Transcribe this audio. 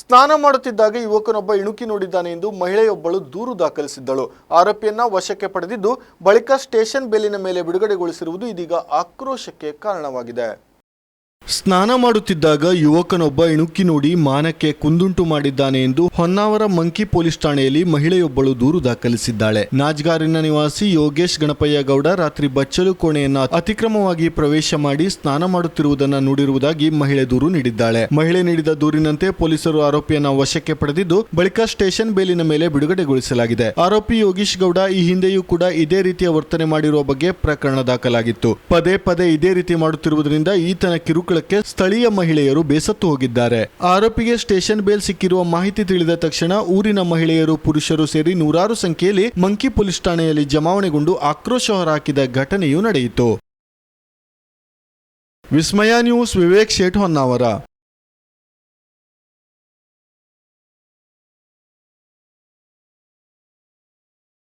ಸ್ನಾನ ಮಾಡುತ್ತಿದ್ದಾಗ ಯುವಕನೊಬ್ಬ ಇಣುಕಿ ನೋಡಿದ್ದಾನೆ ಎಂದು ಮಹಿಳೆಯೊಬ್ಬಳು ದೂರು ದಾಖಲಿಸಿದ್ದಳು. ಆರೋಪಿಯನ್ನ ವಶಕ್ಕೆ ಪಡೆದಿದ್ದು ಬಳಿಕ ಸ್ಟೇಷನ್ ಬೇಲಿನ ಮೇಲೆ ಬಿಡುಗಡೆಗೊಳಿಸಿರುವುದು ಇದೀಗ ಆಕ್ರೋಶಕ್ಕೆ ಕಾರಣವಾಗಿದೆ. ಸ್ನಾನ ಮಾಡುತ್ತಿದ್ದಾಗ ಯುವಕನೊಬ್ಬ ಇಣುಕಿ ನೋಡಿ ಮಾನಕ್ಕೆ ಕುಂದುಂಟು ಮಾಡಿದ್ದಾನೆ ಎಂದು ಹೊನ್ನಾವರ ಮಂಕಿ ಪೊಲೀಸ್ ಠಾಣೆಯಲ್ಲಿ ಮಹಿಳೆಯೊಬ್ಬಳು ದೂರು ದಾಖಲಿಸಿದ್ದಾಳೆ. ನಾಜ್ಗಾರಿನ ನಿವಾಸಿ ಯೋಗೇಶ್ ಗಣಪಯ್ಯ ಗೌಡ ರಾತ್ರಿ ಬಚ್ಚಲು ಕೋಣೆಯನ್ನ ಅತಿಕ್ರಮವಾಗಿ ಪ್ರವೇಶ ಮಾಡಿ ಸ್ನಾನ ಮಾಡುತ್ತಿರುವುದನ್ನು ನೋಡಿರುವುದಾಗಿ ಮಹಿಳೆ ದೂರು ನೀಡಿದ್ದಾಳೆ. ಮಹಿಳೆ ನೀಡಿದ ದೂರಿನಂತೆ ಪೊಲೀಸರು ಆರೋಪಿಯನ್ನ ವಶಕ್ಕೆ ಪಡೆದಿದ್ದು, ಬಳಿಕ ಸ್ಟೇಷನ್ ಬೇಲಿನ ಮೇಲೆ ಬಿಡುಗಡೆಗೊಳಿಸಲಾಗಿದೆ. ಆರೋಪಿ ಯೋಗೀಶ್ ಗೌಡ ಈ ಹಿಂದೆಯೂ ಕೂಡ ಇದೇ ರೀತಿಯ ವರ್ತನೆ ಮಾಡಿರುವ ಬಗ್ಗೆ ಪ್ರಕರಣ ದಾಖಲಾಗಿತ್ತು. ಪದೇ ಪದೇ ಇದೇ ರೀತಿ ಮಾಡುತ್ತಿರುವುದರಿಂದ ಈತನ ಕಿರುಕುಳಕ್ಕೆ ಸ್ಥಳೀಯ ಮಹಿಳೆಯರು ಬೇಸತ್ತು ಹೋಗಿದ್ದಾರೆ. ಆರೋಪಿಗೆ ಸ್ಟೇಷನ್ ಬೇಲ್ ಸಿಕ್ಕಿರುವ ಮಾಹಿತಿ ತಿಳಿದ ತಕ್ಷಣ ಊರಿನ ಮಹಿಳೆಯರು ಪುರುಷರು ಸೇರಿ ನೂರಾರು ಸಂಖ್ಯೆಯಲ್ಲಿ ಮಂಕಿ ಪೊಲೀಸ್ ಠಾಣೆಯಲ್ಲಿ ಜಮಾವಣೆಗೊಂಡು ಆಕ್ರೋಶ ಹೊರಹಾಕಿದ ಘಟನೆಯೂ ನಡೆಯಿತು. ವಿಸ್ಮಯ ನ್ಯೂಸ್, ವಿವೇಕ್ ಶೇಟ್ ಹೊನ್ನಾವರ.